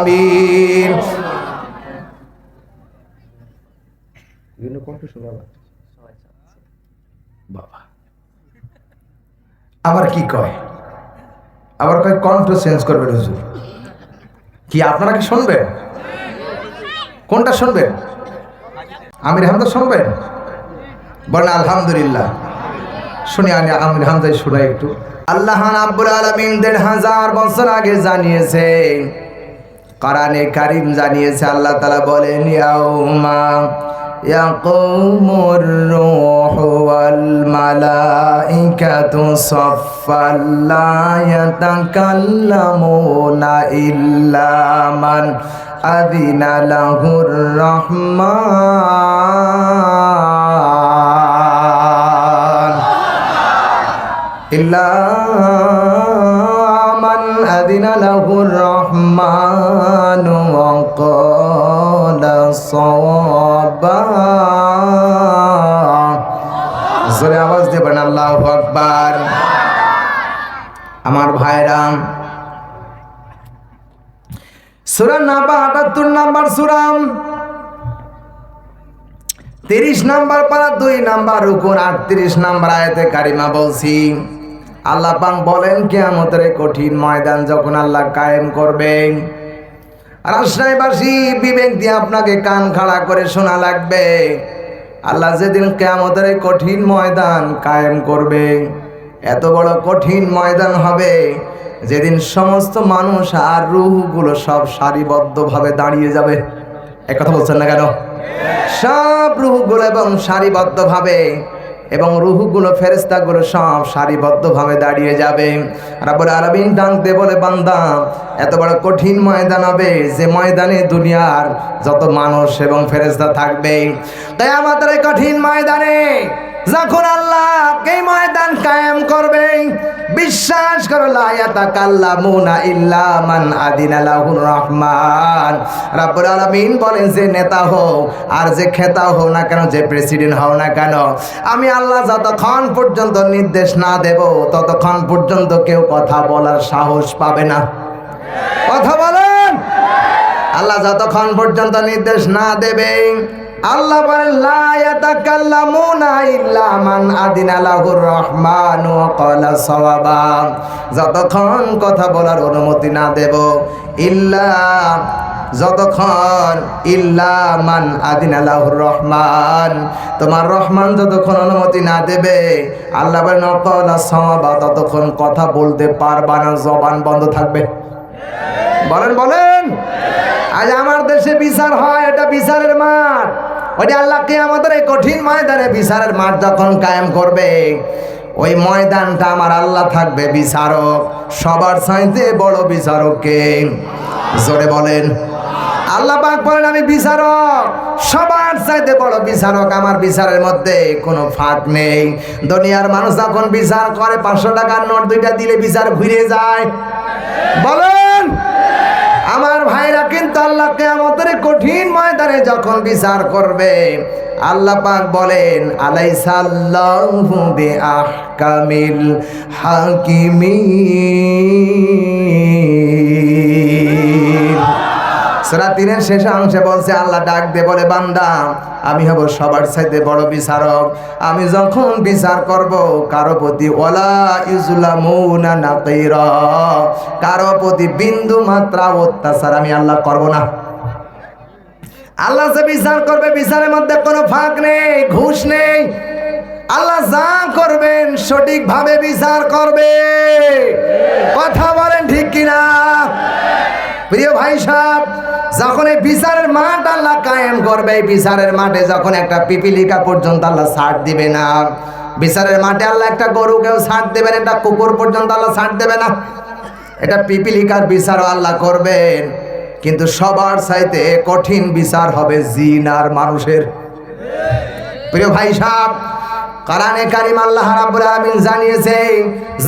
আমিন। বাবা। আবার কি কয়? আবার কয় কণ্ঠ চেঞ্জ করবে হুজুর। কি আপনারা কি শুনবেন? কোনটা শুনবেন? আমির হামদা শুনবেন? বলেন আলহামদুলিল্লাহ। শুনি আমি আমির হামদাই শুনাই একটু। আল্লাহ আব্বুল আলমিন দেড় হাজার বছর আগে জানিয়েছে কোরআনে কারিম জানিয়েছে আল্লাহ তালা বলেন ইয়াউমা يقوم الروح والملائكة صفا لا يتكلمون إلا من أذن له الرحمن إلا আদিন লাহুর রহমান জোরে আওয়াজ দেবেন, আল্লাহ আকবার। আমার ভাইরা, সুরা নাম্বার আটাত্তর নাম্বার সুরাম তিরিশ নাম্বার পারা, দুই নাম্বার রুকুন, আটত্রিশ নাম্বার আয়তে কারিমা বলছি। আল্লাহ পাক বলেন, কেয়ামতের কঠিন ময়দান যখন আল্লাহ কায়েম করবেন, রাজশাহীবাসী, বিবেক দিয়ে আপনাকে কান খাড়া করে শোনা লাগবে, আল্লাহ যেদিন কেয়ামতের কঠিন ময়দান কায়েম করবে, এত বড় কঠিন ময়দান হবে, যেদিন সমস্ত মানুষ আর রুহগুলো সব সারিবদ্ধভাবে দাঁড়িয়ে যাবে। এক কথা বলছেন না কেন? সব রুহগুলো এবং সারিবদ্ধভাবে এবং রুহুগুলো ফেরেস্তাগুলো সব সারিবদ্ধভাবে দাঁড়িয়ে যাবে। রাবুল আরবিন ডাকতে বলে, বান্দা, এত বড় কঠিন ময়দান হবে যে ময়দানে দুনিয়ার যত মানুষ এবং ফেরেস্তা থাকবে। তাই আমাদের কঠিন ময়দানে যখন আল্লাহ এই ময়দান কায়েম করবে, বিশ্বাস করো লায়াতা কাল্লামুনা ইল্লা মান আদিনা লাহুর রহমান। রাব্বুল আলামিন বলেন, যে নেতা হও আর যে খেতা হও না কেন, যে প্রেসিডেন্ট হও না কেন, আমি আল্লাহ যতক্ষণ পর্যন্ত নির্দেশ না দেব, ততক্ষণ পর্যন্ত কেউ কথা বলার সাহস পাবে না। কথা বলেন? আল্লাহ যতক্ষণ পর্যন্ত নির্দেশ না দেবে আল্লাহ বলেন, লা ইয়াতাকাল্লামুনা ইল্লা মান আদিনা লাহুর রহমান ওয়া ক্বালা সাওয়াবা। যতক্ষণ কথা বলার অনুমতি না দেব, ইল্লা, যতক্ষণ ইল্লা মান আদিন আল্লাহুর রহমান। তোমার রহমান যতক্ষণ অনুমতি না দেবে, আল্লাহ বলেন অকলা সমাবা ততক্ষণ কথা বলতে পারবা না, জবান বন্ধ থাকবে। বলেন বলেন। আজ আমার দেশে বিচার হয়, এটা বিচারের মাঠ। ওইটা আল্লাহকে আমাদের এই কঠিন ময়দানে বিচারের মাঠ যখন কায়েম করবে, ওই ময়দানটা আমার আল্লাহ থাকবে বিচারক, সবার চাইতে বড় বিচারককে। জোরে বলেন, আল্লাহ পাক বলেন, আমি বিচারক, সবার চাইতে বড় বিচারক আমার বিচারের মধ্যে কোনো ফাঁক নেই। দুনিয়ার মানুষ যখন বিচার করে, পাঁচশো টাকার নোট দুইটা দিলে বিচার ঘুরে যায়। বলেন। আমার ভাইরা কিন্তু আল্লাহ আমাদের কঠিন ময়দানে যখন বিচার করবে, আল্লাহ পাক বলেন, আলাইসাল্লাহু বিআহকামিল হাকিমিন। সূরা তিনের শেষ অংশে বলছে, আল্লাহ ডাক দে বলে, বান্দা, আমি হব সবার চাইতে বড় বিচারক। আমি যখন বিচার করব, কারও প্রতি ওলা ইউজুলামুনা নাকিরা। কারও প্রতি বিন্দু মাত্রা অত্যাচার আমি আল্লাহ করব না। আল্লাহ যে বিচার করবে, বিচারের মধ্যে কোনো ফাঁক নেই, ঘুষ নেই। আল্লাহ যা করবেন, সঠিকভাবে বিচার করবে। কথা বলেন ঠিক কিনা? প্রিয় ভাই সাহেব যখন এই বিচারের মাঠ আল্লাহ কায়েম করবে, এই বিচারের মাঠে যখন একটা পিপিলিকা পর্যন্ত আল্লাহ ছাড় দিবে না, বিচারের মাঠে আল্লাহ একটা গরুকেও ছাড় দেবেন, একটা কুকুর পর্যন্ত আল্লাহ ছাড় দেবে না। এটা পিপিলিকার বিচারও আল্লাহ করবেন, কিন্তু সবার চাইতে কঠিন বিচার হবে জিন আর মানুষের। প্রিয় ভাই সাহেব কারানে কারিম আল্লাহ রাব্বুল জানিয়েছে,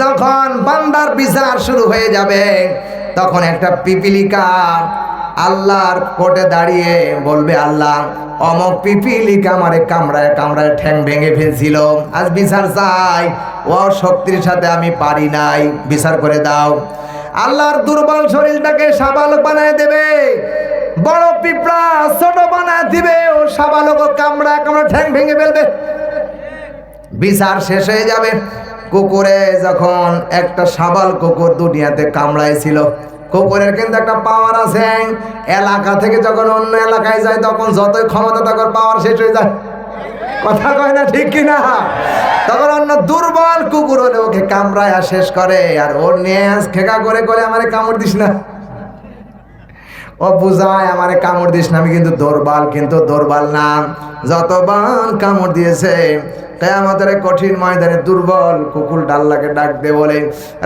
যখন বান্দার বিচার শুরু হয়ে যাবে, তখন একটা পিপিলিকা আল্লাহর কোর্টে দাঁড়িয়ে বলবে, আল্লাহ, অমক পিপিলিকা আমারে কামড়ায় কামড়ায় ঠ্যাং ভেঙে ফেলছিল। আজ বিচার চাই ও শক্তির সাথে আমি পারি নাই। বিচার করে দাও। আল্লাহর দুর্বল শরীরটাকে সাবালক বানায় দেবে, বড় পিঁপড়া ছোট বানায় দিবে, ও সাবালক কামড়া কামড়া ঠ্যাং ভেঙে ফেলবে। বিচার শেষ হয়ে যাবে। কুকুরে যখন একটা সাবাল কুকুর দুনিয়াতে কামড়াইছিল কুকুরের কিন্তু একটা পাওয়ার আছে। এলাকা থেকে যখন অন্য এলাকায় যায়, তখন যতই ক্ষমতা তখন পাওয়ার শেষ হয়ে যায়। কথা কয় না ঠিক কিনা? তখন অন্য দুর্বল কুকুর হলে ওকে কামড়ায় আর শেষ করে। আর ওর নিয়ে খেকা করে করে আমারে কামড় দিস না। ও বুঝায়, আমারে কামড় দিস না, আমি কিন্তু দুর্বল। কিন্তু দুর্বল না। যতবার কামড় দিয়েছে আমাদের কঠিন ময়দানে দুর্বল কুকুর ডাল্লাকে ডাক দে বলে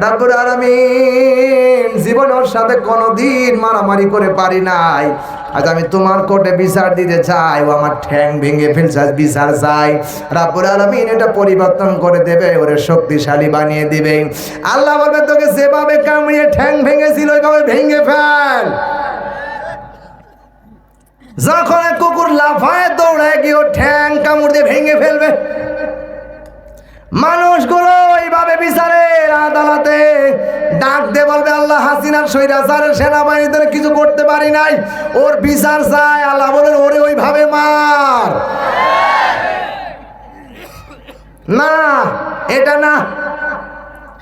রাব্বুর আলামিন, জীবন ওর সাথে কোনোদিন মারামারি করে পারি নাই। আজ আমি তোমার কোর্টে বিচার দিতে চাই, ও আমার ঠ্যাং ভেঙে ফেলছে বিচার চাই। রাব্বুল আলামিন এটা পরিবর্তন করে দেবে, ওরে শক্তিশালী বানিয়ে দিবে। আল্লাহ বলবে, তোকে যেভাবে কামড়িয়ে ঠ্যাং ভেঙেছিল, ওইভাবে ভেঙে ফেল। যখন কুকুর লাফায় দৌড়ায় গিয়ে ঠ্যাং কামড় দিয়ে ভেঙে ফেলবে মানুষগুলো এইভাবে বিচারের আদালতে ডাক দিয়ে বলবে, আল্লাহ হাসিনার স্বৈরাচারের সেনাবাহিনীদের কিছু করতে পারি নাই। ওর বিচার চায় আল্লাহ বলেন, ওরে ওইভাবে মার। না, এটা না।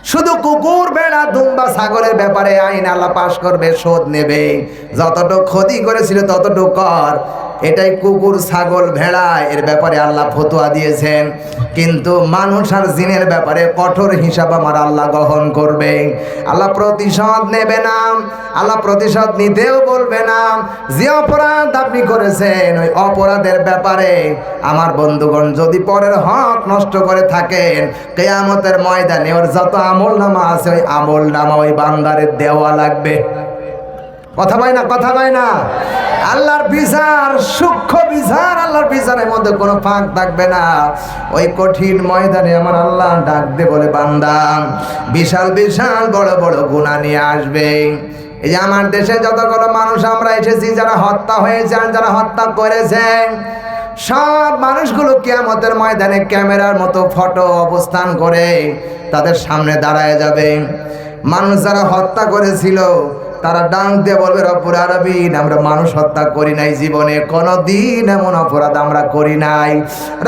শুধু কুকুর বেড়া দুম্বা, ছাগলের ব্যাপারে আইন আল্লাহ পাশ করবে, শোধ নেবে। যতটুক ক্ষতি করেছিল ততটুক কর। এটাই কুকুর, ছাগল, ভেড়া, এর ব্যাপারে আল্লাহ ফতোয়া দিয়েছেন। কিন্তু মানুষ আর জিনের ব্যাপারে কঠোর হিসাব আমার আল্লাহ গ্রহণ করবে। আল্লাহ প্রতিশোধ নেবে না, আল্লাহ প্রতিশোধ নিতেও বলবে না। যে অপরাধ আপনি করেছেন, ওই অপরাধের ব্যাপারে আমার বন্ধুগণ যদি পরের হক নষ্ট করে থাকেন, কেয়ামতের ময়দানে ওর যত আমল নামা আছে, ওই আমল নামা ওই বান্দারের দেওয়া লাগবে। কথা পায় না, কথা পায় না। আল্লাহর বিচার, সূক্ষ্ম বিচার আল্লাহর বিচারের মধ্যে কোনো ফাঁক থাকবে না। ওই কঠিন ময়দানে আমার আল্লাহ ডাক দে বলে, বান্দা, বিশাল বিশাল, বড় বড় গুণা নিয়ে আসবে। এই যে আমার দেশে যতগুলো মানুষ আমরা এসেছি, যারা হত্যা হয়েছে যারা হত্যা করেছে, সব মানুষগুলো কিয়ামতের ময়দানে ক্যামেরার মতো ফটো অবস্থান করে তাদের সামনে দাঁড়ায় যাবে। মানুষ যারা হত্যা করেছিল তারা ডাক দিয়ে বলবে রব্বুর আরবিন আমরা মানুষ হত্যা করি নাই জীবনে কোনো দিন এমন অপরাধ আমরা করি নাই।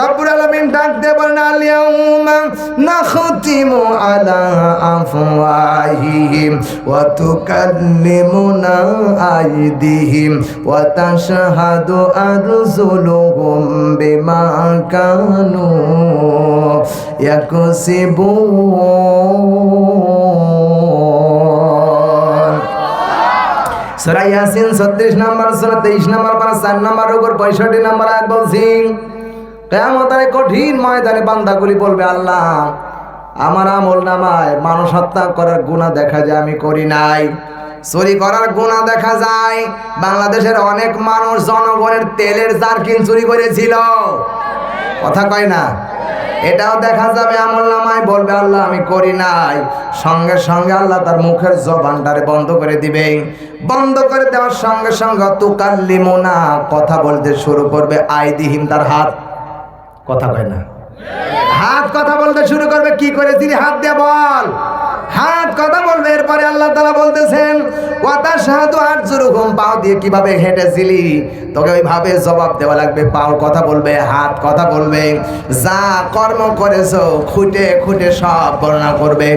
রব্বুর আলমিন ডাক দিয়ে বলেন আলিয়াউমা নাখতিমু আলা আফওয়াহিহিম ওয়া তুকাল্লিমুনা আইদিহিম ওয়া তাশহাদু আরজুলুহুম বিমা কানু ইয়াকসিবুন। সূরা ইয়াসিন 36 নাম্বার, সূরা 23 নাম্বার পারা 4 নাম্বার, উপর 65 নাম্বার আয়াত বলছি কিয়ামতের কঠিন ময়দানে বান্দাগুলি বলবে, আল্লাহ, আমার আমল নামায় মানুষ হত্যা করার গুনাহ দেখা যায়, আমি করি নাই। চুরি করার গুনাহ দেখা যায়। বাংলাদেশের অনেক মানুষ জনগণের তেলের জারকিন চুরি করেছিল। কথা কয় না? এটাও দেখা যাবে আমল নামায়, বলবে আল্লাহ আমি করি নাই। সঙ্গে সঙ্গে আল্লাহ তার মুখের জবানটারে বন্ধ করে দিবে। বন্ধ করে দেওয়ার সঙ্গে সঙ্গে তুকাল্লিমোনা, কথা বলতে শুরু করবে আইদিহীন তার হাত। কথা কয় না। হাত কথা বলতে শুরু করবে, কি করেছিলি? হাত দিয়ে বল। হাত কথা বলবে, এরপরে আল্লাহ তালা বলতেছেন কথা সাহায্য আর জুরুকুম পাও দিয়ে কীভাবে হেঁটেছিলি? তোকে ওইভাবে জবাব দেওয়া লাগবে, পাও কথা বলবে, হাত কথা বলবে, যা কর্ম করেছ, খুঁটে খুঁটে সব বর্ণনা করবে।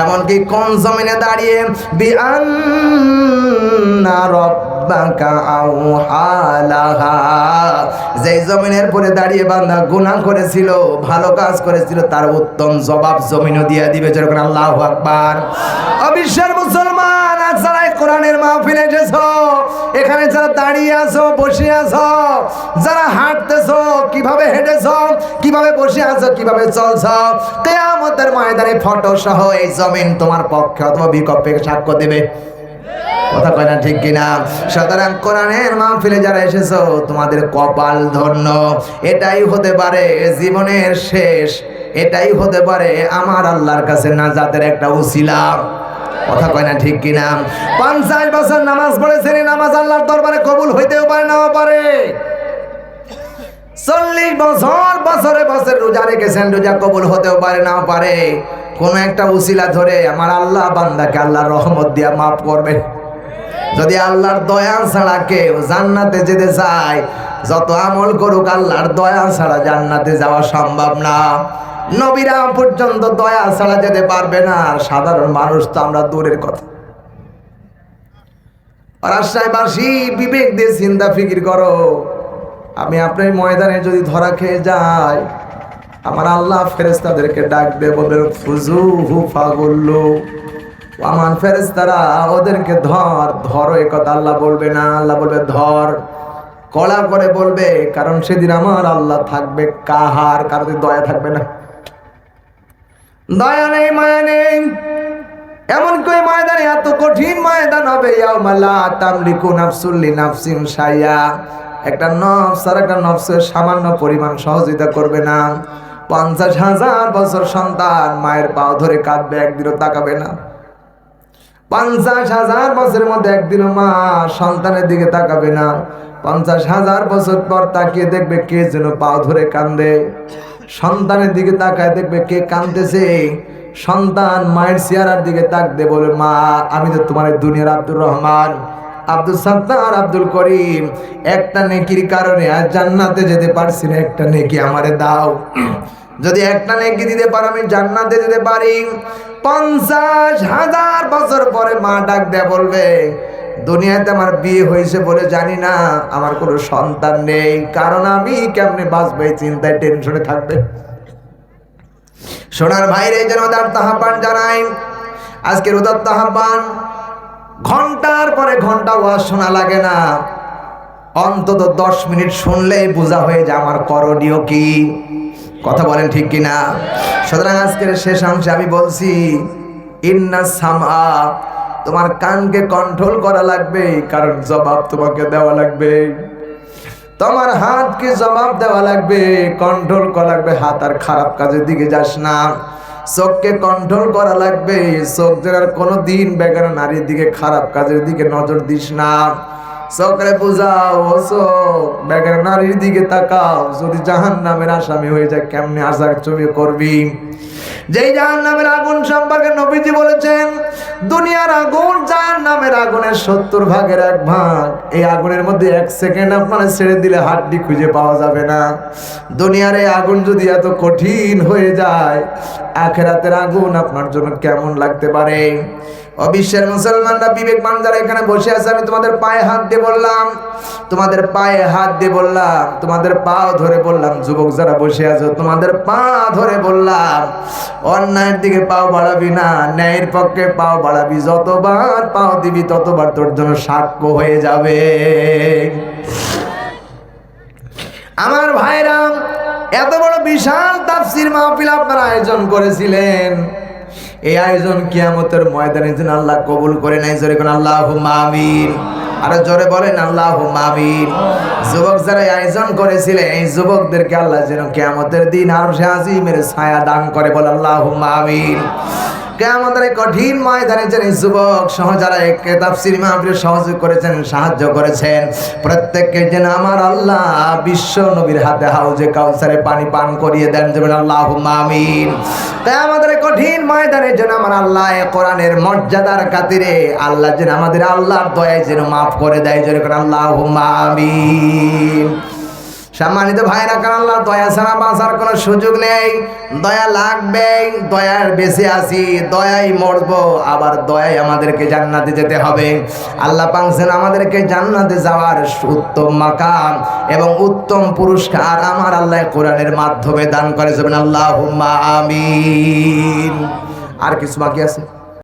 এমনকি কোন জমিনে দাঁড়িয়ে, বিআন্না যেই জমিনের পরে দাঁড়িয়ে বান্দা গুনাহ করেছিল, ভালো কাজ করেছিল, তার উত্তম জবাব জমিনও দিয়ে দিবে। যেরকম আল্লাহ আকবার। অবিশ্বের মুসলমান, আজ যারা কোরআনের মাহফিলে এসেছ, এখানে যারা দাঁড়িয়ে আছো, বসে আছো, যারা হাঁটতেছো, কীভাবে হেঁটেছো, কীভাবে বসে আছো, কীভাবে চলছো, কেয়ামতের ময়দানে ফটো সহ এই জমিন তোমার পক্ষে অথবা বিকল্পে সাক্ষ্য দেবে। কথা কয় না ঠিক কিনা? সুতরাং কোরআনের মাহফিলে যারা এসেছ, তোমাদের কপাল ধন্য। এটাই হতে পারে জীবনের শেষ। এটাই হতে পারে আমার আল্লাহর কাছে নাজাতের একটা উসিলা। কথা কয় না ঠিক কিনা? পঞ্চাশ বছর নামাজ পড়েছেন নামাজ আল্লাহর দরবারে কবুল হইতেও পারে, নাও পারে। চল্লিশ বছর, বছরে বছর রোজা রেখেছেন, রোজা কবুল হতেও পারে, নাও পারে। কোন একটা উসিলা ধরে আমার আল্লাহ বান্দাকে আল্লাহ রহমত দিয়া মাফ করবে। যদি আল্লাহর দয়া ছাড়া কেউ জান্নাতে যেতে চায়, যত আমল করুক, আল্লাহর দয়া ছাড়া জান্নাতে যাওয়া সম্ভব না। নবীরা পর্যন্ত দয়া ছাড়া যেতে পারবে না, আর সাধারণ মানুষ তো আমরা দূরের কথা। রাজশাহীবাসী, বিবেক দিয়ে চিন্তা ফিকির করো। আমি আপনার ময়দানে যদি ধরা খেয়ে যাই, আমার আল্লাহ ফেরেস্তাদেরকে ডাকবে বলবেন ফুজু হু ফাগুল্লু আমার ফেরেস্তারা ওদেরকে ধর, ধরো, এ কথা আল্লাহ বলবে না, আল্লাহ বলবে, ধর। কলা করে বলবে, কারণ সেদিন আমার আল্লাহ থাকবে কাহার? কারও দয়া থাকবে না। দয়া নেই, মায়া নেই। এমন কই ময়দানে এত কঠিন ময়দান হবে ইয়াউমালা তামলিকু নাফসুল্লি নাফসিন সাইয়া একটা নফস আর একটা নফসের সামান্য পরিমাণ সহযোগিতা করবে না। পঞ্চাশ হাজার বছর সন্তান মায়ের পাও ধরে কাঁদবে, একদিনও তাকাবে না। পঞ্চাশ হাজার বছরের মধ্যে একদিনও মা সন্তানের দিকে তাকাবে না। পঞ্চাশ হাজার বছর পর তাকিয়ে দেখবে কে যেন পাও ধরে কান্দে সন্তানের দিকে তাকায় দেখবে কে কান্দতেছে সন্তান মায়ের চেহারার দিকে তাকতে বলে, মা, আমি তো তোমার দুনিয়ার আব্দুর রহমান। আব্দুল সাত্তার আব্দুল করিম, একটা নেকির কারণে আর জান্নাতে যেতে পারছি না, একটা নেকি আমারে দাও। যদি একটা নেকি দিতে পারো, আমি জান্নাতে যেতে পারি। পঞ্চাশ হাজার বছর পরে মা ডাক দেয়া বলবে, দুনিয়াতে আমার বিয়ে হয়েছে বলে জানি না, আমার কোনো সন্তান নেই, কারণ আমি কেমনে বাঁচবে? চিন্তায় টেনশনে থাকবে। সোনার ভাইরে যেন তার তাহাবান জানাই। আজকের উদার তাহাবান ঘণ্টার পরে ঘণ্টা ওয়াজ শোনা লাগে না। অন্তত দশ মিনিট শুনলেই বোঝা হয়ে যায় আমার করণীয় কি। কথা বলেন ঠিক কিনা? সুতরাং আজকের শেষ অংশে আমি বলছি, ইন্না সামা তোমার কানকে কন্ট্রোল করা লাগবে, কারণ জবাব তোমাকে দেওয়া লাগবে। তোমার হাতকে জবাব দেওয়া লাগবে কন্ট্রোল করা লাগবে, হাত আর খারাপ কাজের দিকে যাস না। চোখকে কন্ট্রোল করা লাগবে। চোখ জেরার কোনো দিন বেগার নারীর দিকে খারাপ কাজের দিকে নজর দিস না। চোখরে বুঝাও, ও চোখ বেগার নারীর দিকে তাকাও। যদি জাহান নামের আসামি হয়ে যায়, কেমনে আসার ছবি করবি? যেই জাহান নামের আগুন বলেছেন দুনিয়ার আগুন, যার নামের আগুনের সত্তর ভাগের এক ভাগ। এই আগুনের মধ্যে এক সেকেন্ড আপনারা ছেড়ে দিলে হাড্ডি খুঁজে পাওয়া যাবে না। দুনিয়ার এই আগুন যদি এত কঠিন হয়ে যায়, আখেরাতের আগুন আপনার জন্য কেমন লাগতে পারে? অবিশ্বের মুসলমানরা বিবেকমান যারা এখানে বসে আছে, আমি তোমাদের পায়ে হাত দিয়ে বললাম। তোমাদের পায়ে হাত দিয়ে বললাম, তোমাদের পা ধরে বললাম, যুবক যারা বসে আছো, তোমাদের পা ধরে বললাম, অন্যায়ের দিকে পাও বাড়াবি না, ন্যায়ের পক্ষে পাও বাড়াবি, যতবার পাও দিবি, ততবার তোর জন্য সাক্ষ্য হয়ে যাবে। আমার ভাইরাম এত বড় বিশাল তাফসির মাহফিল আপনারা আয়োজন করেছিলেন। এই আয়োজন কিয়ামতের ময়দানে যেন আল্লাহ কবুল করে নাই জোরে কোন আল্লাহ মামিন আরও জোরে বলেন আল্লাহ মামিন যুবক যারা আয়োজন করেছিল, এই যুবকদেরকে আল্লাহ যেন কিয়ামতের দিন আর আজিমের ছায়া দান করে। বলে আল্লাহ মামিন এই কঠিন ময়দানে যেন যুবক সহ যারা এই তাফসির সহযোগ করেছেন, সাহায্য করেছেন, প্রত্যেককে যেন আমার আল্লাহ বিশ্ব নবীর হাতে হাউজে কাউসারে পানি পান করিয়ে দেন যেমন আল্লাহ মামিন আমাদের কঠিন ময়দানে যেন আমার আল্লাহ কোরআনের মর্যাদার খাতিরে আল্লাহ যেন আমাদের আল্লাহর দয়ায় যেন মাফ করে দেয় যেন আল্লাহ মামিন সম্মানিত ভাইরা কারণ আল্লাহ দয়া ছাড়া বাঁচার কোনো সুযোগ নেই। দয়া লাগবে, দয়ার বেশি আছি, দয়াই মরবো, আবার দয়াই আমাদেরকে জান্নাতে যেতে হবে। আল্লাহ পাংছেন আমাদেরকে জান্নাতে যাওয়ার উত্তম মাকাম এবং উত্তম পুরস্কার আমার আল্লাহ কোরআনের মাধ্যমে দান করে। যাবেন আল্লাহ আমিন। আর কিছু বাকি আছে?